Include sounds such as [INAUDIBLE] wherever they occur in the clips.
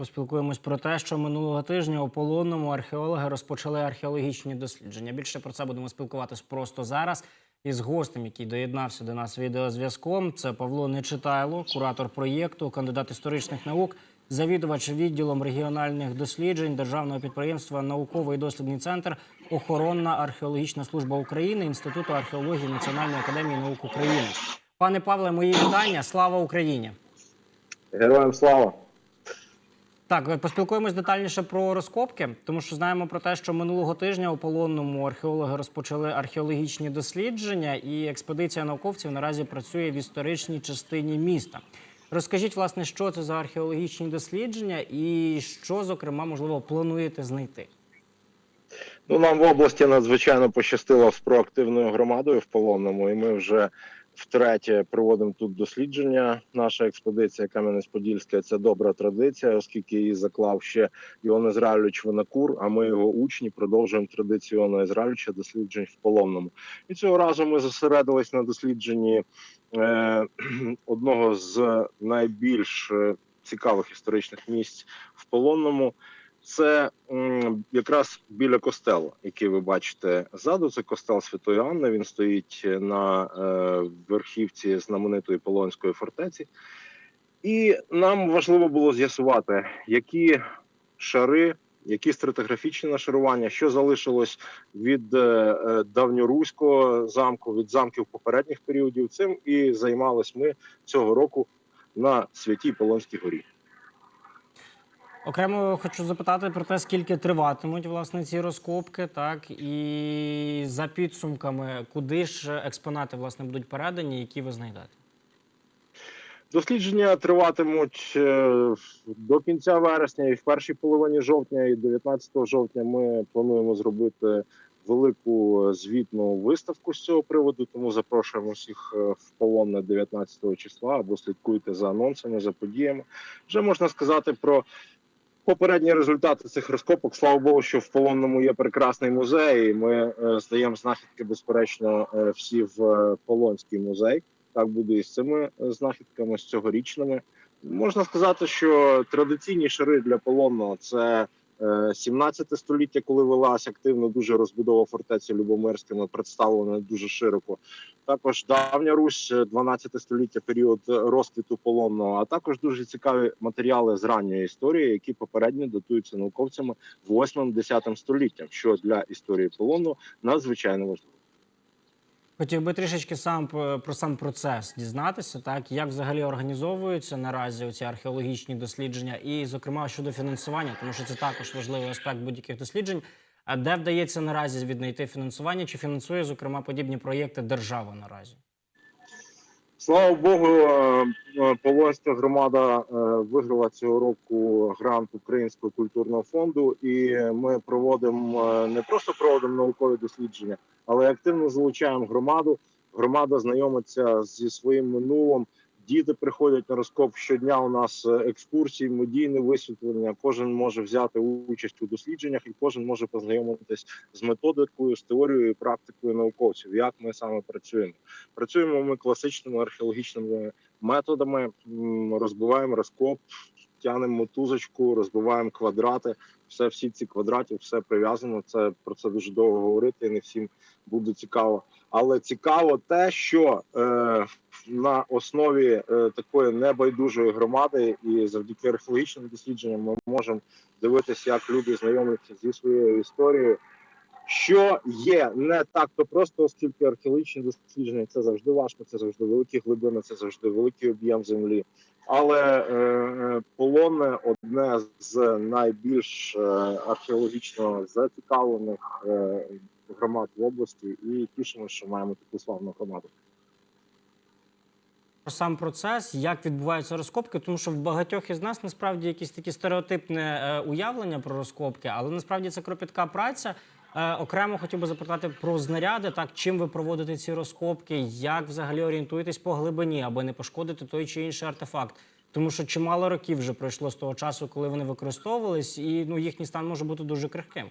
Поспілкуємось про те, що минулого тижня у полонному археологи розпочали археологічні дослідження. Більше про це будемо спілкуватись просто зараз із гостем, який доєднався до нас відеозв'язком. Це Павло Нечитайло, куратор проєкту, кандидат історичних наук, завідувач відділом регіональних досліджень державного підприємства Науковий дослідний центр, охоронна археологічна служба України, інституту археології Національної академії наук України. Пане Павле, мої вітання. Слава Україні! Героям слава! Так, поспілкуємось детальніше про розкопки, тому що знаємо про те, що минулого тижня у полонному археологи розпочали археологічні дослідження, і експедиція науковців наразі працює в історичній частині міста. Розкажіть, власне, що це за археологічні дослідження, і що, зокрема, можливо, плануєте знайти? Ну, нам в області надзвичайно пощастило з проактивною громадою в полонному, і ми вже втретє проводимо тут дослідження. Наша експедиція Кам'янець-Подільська це добра традиція, оскільки її заклав ще Іон Ізраїльович Винокур, а ми його учні продовжуємо традицію Іона Ізраїльовича досліджень в полонному. І цього разу ми зосередились на дослідженні е, [CLEARS THROAT] одного з найбільш е, цікавих історичних місць в полонному. Це якраз біля костелу, який ви бачите ззаду. Це костел Святої Анни. Він стоїть на е, верхівці знаменитої Полонської фортеці. І нам важливо було з'ясувати, які шари, які стратиграфічні нашарування, що залишилось від е, е, давньоруського замку, від замків попередніх періодів. Цим і займались ми цього року на святій Полонській горі. Окремо хочу запитати про те, скільки триватимуть власне ці розкопки, так і за підсумками, куди ж експонати власне будуть передані, які ви знайдете. Дослідження триватимуть е, до кінця вересня і в першій половині жовтня, і 19 жовтня ми плануємо зробити велику звітну виставку з цього приводу. Тому запрошуємо всіх е, в полон на 19 числа або слідкуйте за анонсами, за подіями. Вже можна сказати про. Попередні результати цих розкопок, слава Богу, що в полонному є прекрасний музей. і Ми е, здаємо знахідки, безперечно, е, всі в е, Полонський музей. Так буде і з цими знахідками, з цьогорічними. Можна сказати, що традиційні шари для полонного це 17 століття, коли велася активно дуже розбудова фортеці Любомирськими, представлена дуже широко. Також давня Русь, е, 12 століття, період розквіту полонного, а також дуже цікаві матеріали з ранньої історії, які попередньо датуються науковцями 8-10 століттям, що для історії полону надзвичайно важливо. Хотів би трішечки сам про сам процес дізнатися, так як взагалі організовуються наразі ці археологічні дослідження, і, зокрема, щодо фінансування, тому що це також важливий аспект будь-яких досліджень. А де вдається наразі віднайти фінансування? Чи фінансує зокрема подібні проєкти держава наразі? Слава Богу, е, е, Полонська громада е, виграла цього року грант Українського культурного фонду, і ми проводимо не просто проводимо наукові дослідження, але активно залучаємо громаду. Громада знайомиться зі своїм минулим. Діти приходять на розкоп щодня. У нас е, екскурсії, медійне висвітлення. Кожен може взяти участь у дослідженнях, і кожен може познайомитись з методикою, з теорією і практикою науковців. Як ми саме працюємо? Працюємо ми класичними археологічними методами, розбиваємо розкоп, тянемо мотузочку, розбиваємо квадрати. Все, всі ці квадрати, все прив'язано. Це про це дуже довго говорити. Не всім буде цікаво. Але цікаво те, що е, на основі е, такої небайдужої громади і завдяки археологічним дослідженням ми можемо дивитися, як люди знайомляться зі своєю історією. Що є не так то просто, оскільки археологічні дослідження це завжди важко, це завжди великі глибини, це завжди великий об'єм землі. Але е, е, полонне одне з найбільш е, археологічно зацікавлених е, громад в області, і тішимося, що маємо таку славну громаду. Про сам процес, як відбуваються розкопки, тому що в багатьох із нас насправді якісь такі стереотипне уявлення про розкопки, але насправді це кропітка праця. Е, окремо хотів би запитати про знаряди, так чим ви проводите ці розкопки, як взагалі орієнтуєтесь по глибині, аби не пошкодити той чи інший артефакт. Тому що чимало років вже пройшло з того часу, коли вони використовувались, і ну їхній стан може бути дуже крихким.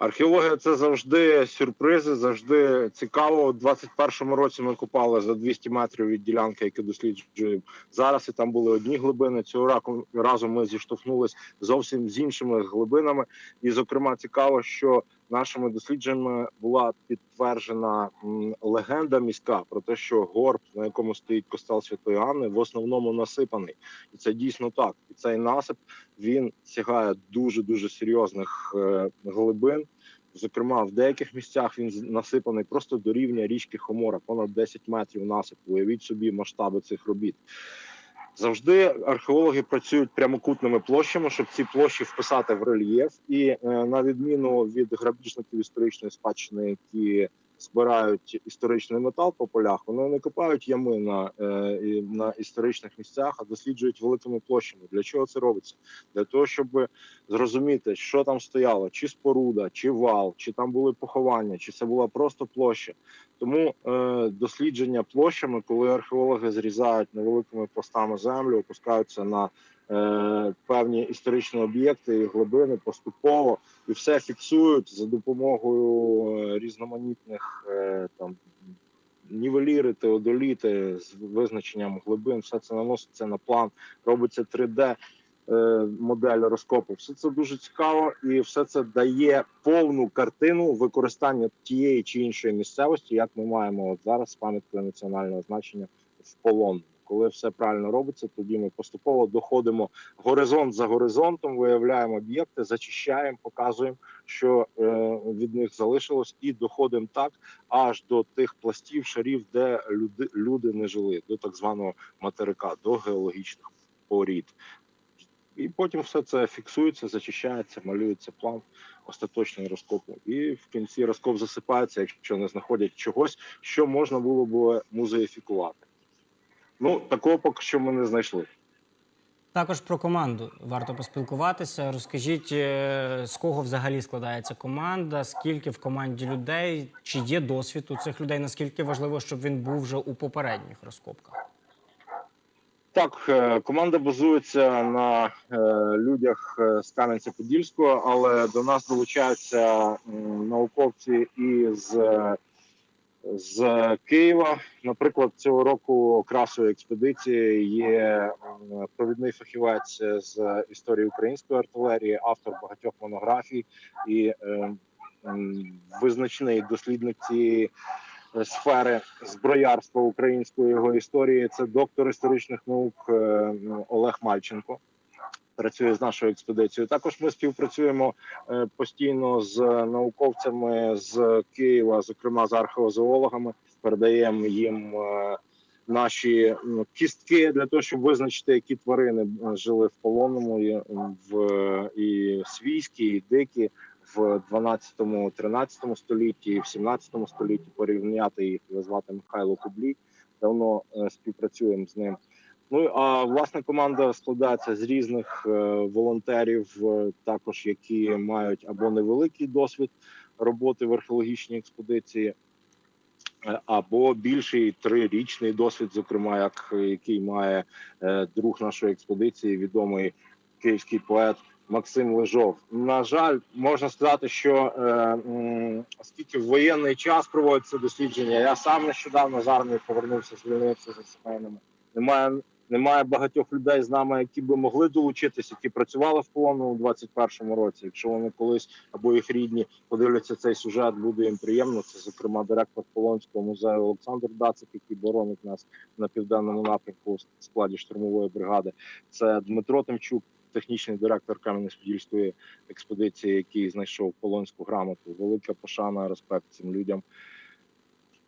Археологія це завжди сюрпризи, завжди цікаво. У 21-му році ми купали за 200 метрів від ділянки, яку досліджуємо зараз. І там були одні глибини. Цього раку разу ми зіштовхнулись зовсім з іншими глибинами. І, зокрема, цікаво, що нашими дослідженнями була підтверджена легенда міська про те, що горб, на якому стоїть костел Святої Анни, в основному насипаний, і це дійсно так. І цей насип він сягає дуже дуже серйозних е, глибин. Зокрема, в деяких місцях він насипаний просто до рівня річки Хомора, понад 10 метрів насипу. Уявіть собі масштаби цих робіт. Завжди археологи працюють прямокутними площами, щоб ці площі вписати в рельєф. І е, на відміну від грабіжників історичної спадщини, які збирають історичний метал по полях, вони не копають ями на, е, на історичних місцях, а досліджують великими площами. Для чого це робиться? Для того, щоб зрозуміти, що там стояло, чи споруда, чи вал, чи там були поховання, чи це була просто площа. Тому е, дослідження площами, коли археологи зрізають невеликими пластами землю, опускаються на певні історичні об'єкти і глибини поступово і все фіксують за допомогою е, різноманітних е, там. Нівеліри, теодоліти з визначенням глибин, все це наноситься на план, робиться 3D е, модель розкопу. Все це дуже цікаво, і все це дає повну картину використання тієї чи іншої місцевості, як ми маємо от зараз пам'яткою національного значення в полон. Коли все правильно робиться, тоді ми поступово доходимо горизонт за горизонтом, виявляємо об'єкти, зачищаємо, показуємо, що е, від них залишилось, і доходимо так аж до тих пластів, шарів, де люди, люди не жили, до так званого материка, до геологічних порід. І потім все це фіксується, зачищається, малюється план остаточний розкопу. І в кінці розкоп засипається, якщо не знаходять чогось, що можна було б музеїфікувати. Ну, такого поки що ми не знайшли. Також про команду варто поспілкуватися. Розкажіть, е, з кого взагалі складається команда, скільки в команді людей, чи є досвід у цих людей, наскільки важливо, щоб він був вже у попередніх розкопках? Так, е, команда базується на е, людях з Кам'янця-Подільського, але до нас долучаються науковці із, з Києва. Наприклад, цього року окрасою експедиції є провідний фахівець з історії української артилерії, автор багатьох монографій і е, визначний дослідник цієї сфери зброярства української його історії. Це доктор історичних наук е, Олег Мальченко. Працює з нашою експедицією. Також ми співпрацюємо е, постійно з науковцями з Києва, зокрема з археозоологами. Передаємо їм е, наші кістки для того, щоб визначити, які тварини е, жили в полонному і в і свійські, і дикі в 12-13 столітті, в 17 столітті порівняти їх його звати Михайло Кублій. Давно співпрацюємо з ним. Ну а власне команда складається з різних е, волонтерів, е, також які мають або невеликий досвід роботи в археологічній експедиції, е, або більший трирічний досвід, зокрема, як який має друг нашої експедиції, відомий київський поет Максим Лежов. На жаль, можна сказати, що е, оскільки в воєнний час проводиться дослідження, я сам нещодавно з армії повернувся, звільнився за сімейними. Немає немає багатьох людей з нами, які би могли долучитись, які працювали в полонному у 21-му році. Якщо вони колись або їх рідні подивляться цей сюжет, буде їм приємно. Це зокрема директор Полонського музею Олександр Дацик, який боронить нас на південному напрямку в складі штурмової бригади. Це Дмитро Тимчук, технічний директор Кам'янець-Подільської експедиції, який знайшов полонську грамоту. Велика пошана, респект цим людям.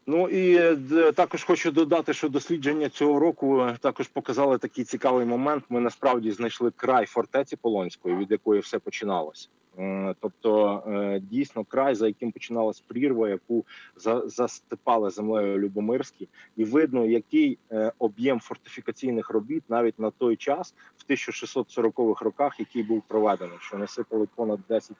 Ну і е, також хочу додати, що дослідження цього року е, також показали такий цікавий момент. Ми насправді знайшли край фортеці Полонської, від якої все починалося. Е, Тобто дійсно край, за яким починалась прірва, яку за- застипали землею Любомирські, і видно, який об'єм фортифікаційних робіт навіть на той час, в 1640-х роках, який був проведений, що насипали понад 10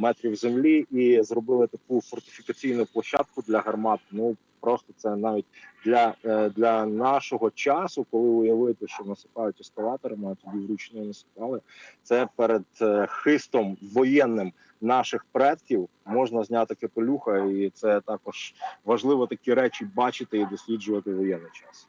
метрів землі і зробили таку фортифікаційну площадку для гармат. Ну просто це навіть для, е, для нашого часу, коли уявити, що насипають ескалаторами, а тоді вручну насипали. Це перед е, хистом воєнним наших предків можна зняти капелюха, і це також важливо такі речі бачити і досліджувати воєнний час.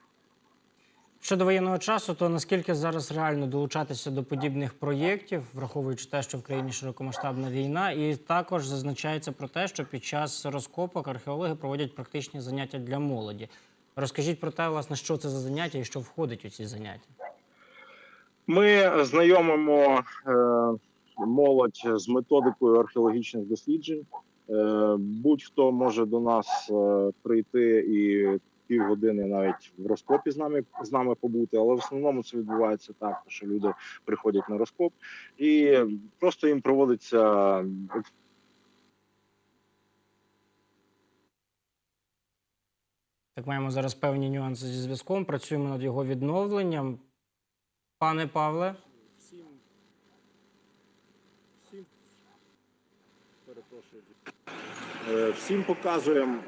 Щодо воєнного часу, то наскільки зараз реально долучатися до подібних проєктів, враховуючи те, що в країні широкомасштабна війна, і також зазначається про те, що під час розкопок археологи проводять практичні заняття для молоді. Розкажіть про те, власне, що це за заняття і що входить у ці заняття. Ми знайомимо е, молодь з методикою археологічних досліджень. Е, будь-хто може до нас е, прийти і півгодини навіть в розкопі з нами з нами побути, але в основному це відбувається так, що люди приходять на розкоп і просто їм проводиться Так, маємо зараз певні нюанси зі зв'язком. Працюємо над його відновленням. Пане Павле, всім, всім, перепрошую. Е, всім показуємо,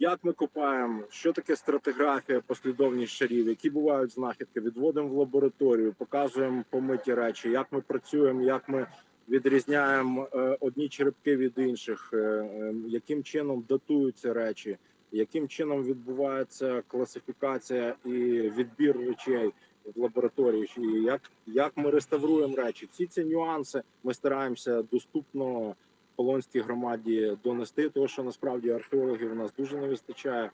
як ми копаємо, що таке стратиграфія, послідовність шарів, які бувають знахідки, відводимо в лабораторію, показуємо помиті речі, як ми працюємо, як ми відрізняємо е, одні черепки від інших, е, е, яким чином датуються речі, яким чином відбувається класифікація і відбір речей в лабораторії, як, як ми реставруємо речі. Всі ці нюанси ми стараємося доступно полонській громаді донести, тому що насправді археологів у нас дуже не вистачає.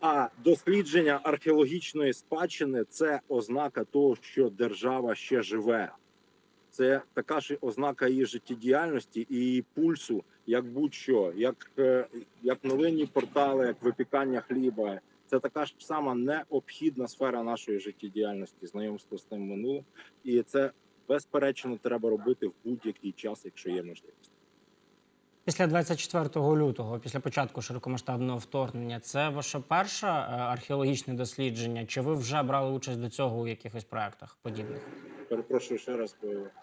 А дослідження археологічної спадщини це ознака того, що держава ще живе. Це така ж ознака її життєдіяльності і її пульсу, як будь-що, як, е, як новинні портали, як випікання хліба. Це така ж сама необхідна сфера нашої життєдіяльності, знайомство з тим минулим. І це безперечно треба робити в будь-який час, якщо є можливість. Після 24 лютого, після початку широкомасштабного вторгнення, це ваше перше е, археологічне дослідження? Чи ви вже брали участь до цього у якихось проектах подібних? Перепрошую ще раз.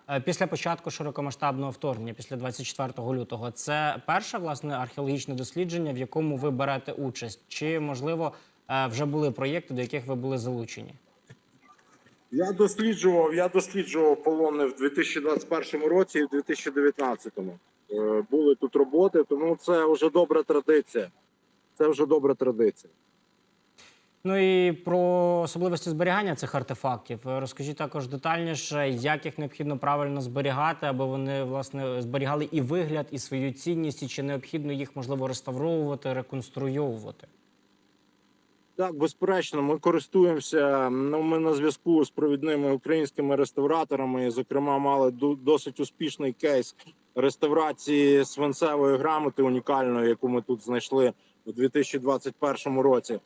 Е, Після початку широкомасштабного вторгнення, після 24 лютого, це перше власне археологічне дослідження, в якому ви берете участь, чи можливо е, вже були проєкти, до яких ви були залучені? Я досліджував, я досліджував полони в 2021 році і в 2019. Е, Були тут роботи, тому це вже добра традиція. Це вже добра традиція. Ну і про особливості зберігання цих артефактів. Е, Розкажіть також детальніше, як їх необхідно правильно зберігати, аби вони власне зберігали і вигляд, і свою цінність, і чи необхідно їх можливо реставровувати, реконструйовувати. Так, безперечно, ми користуємося. Ну, ми на зв'язку з провідними українськими реставраторами. Зокрема, мали досить успішний кейс реставрації свинцевої грамоти унікальної, яку ми тут знайшли у 2021 році.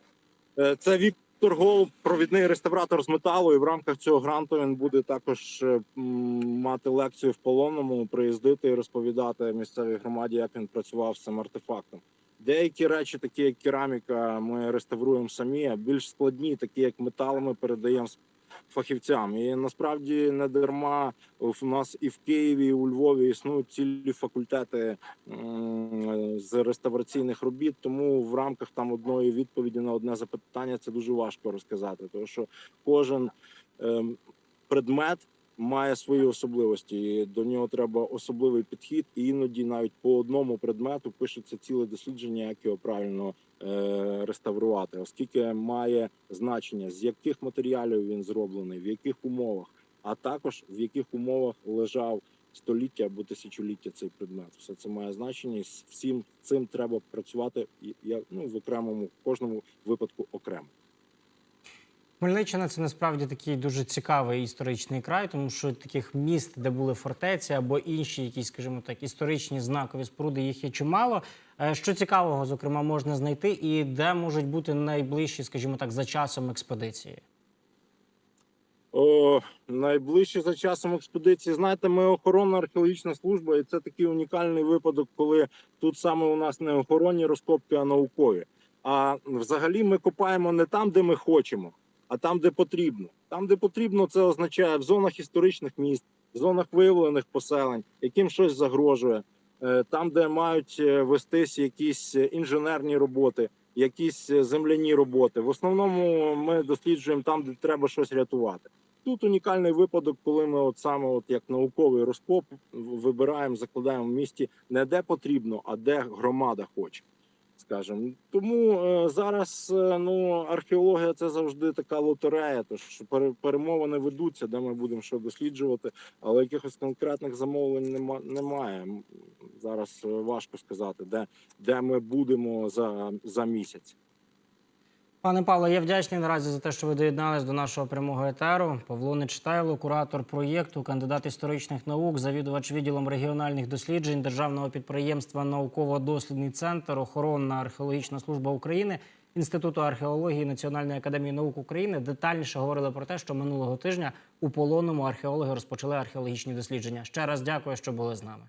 Е, Це Віктор Голуб, провідний реставратор з металу. І в рамках цього гранту він буде також е, мати лекцію в полонному, приїздити і розповідати місцевій громаді, як він працював з цим артефактом. Деякі речі, такі як кераміка, ми реставруємо самі, а більш складні, такі як метал, ми передаємо фахівцям. І насправді не дарма в нас і в Києві, і у Львові існують цілі факультети з реставраційних робіт. Тому в рамках там одної відповіді на одне запитання це дуже важко розказати, тому що кожен ем, предмет має свої особливості. До нього треба особливий підхід. І іноді навіть по одному предмету пишеться ціле дослідження, як його правильно е, реставрувати, оскільки має значення, з яких матеріалів він зроблений, в яких умовах, а також в яких умовах лежав століття або тисячоліття цей предмет. Все це має значення, і з всім цим треба працювати як ну в окремому в кожному випадку окремо. Хмельниччина це насправді такий дуже цікавий історичний край, тому що таких міст, де були фортеці або інші, якісь, скажімо так, історичні знакові споруди, їх є чимало. Е, Що цікавого, зокрема, можна знайти, і де можуть бути найближчі, скажімо так, за часом експедиції? О, найближче за часом експедиції. Знаєте, ми охоронна археологічна служба, і це такий унікальний випадок, коли тут саме у нас не охоронні розкопки, а наукові. А взагалі ми копаємо не там, де ми хочемо, а там, де потрібно. Там, де потрібно, це означає в зонах історичних міст, в зонах виявлених поселень, яким щось загрожує. е, там, де мають е, вестись якісь е, інженерні роботи, якісь земляні роботи. В основному ми досліджуємо там, де треба щось рятувати. Тут унікальний випадок, коли ми от саме, от як науковий розкоп, вибираємо, закладаємо в місті не де потрібно, а де громада хоче. Скажем, тому е, зараз е, ну археологія це завжди така лотерея. Пере- перемовини ведуться, де ми будемо що досліджувати, але якихось конкретних замовлень нема, немає. Зараз е, важко сказати, де, де ми будемо за, за місяць. Пане Павло, я вдячний наразі за те, що ви доєднались до нашого прямого етеру. Павло Нечитайло, куратор проєкту, кандидат історичних наук, завідувач відділом регіональних досліджень державного підприємства Науково-дослідний центр, охоронна археологічна служба України, Інституту археології Національної академії наук України детальніше говорили про те, що минулого тижня у полонному археологи розпочали археологічні дослідження. Ще раз дякую, що були з нами.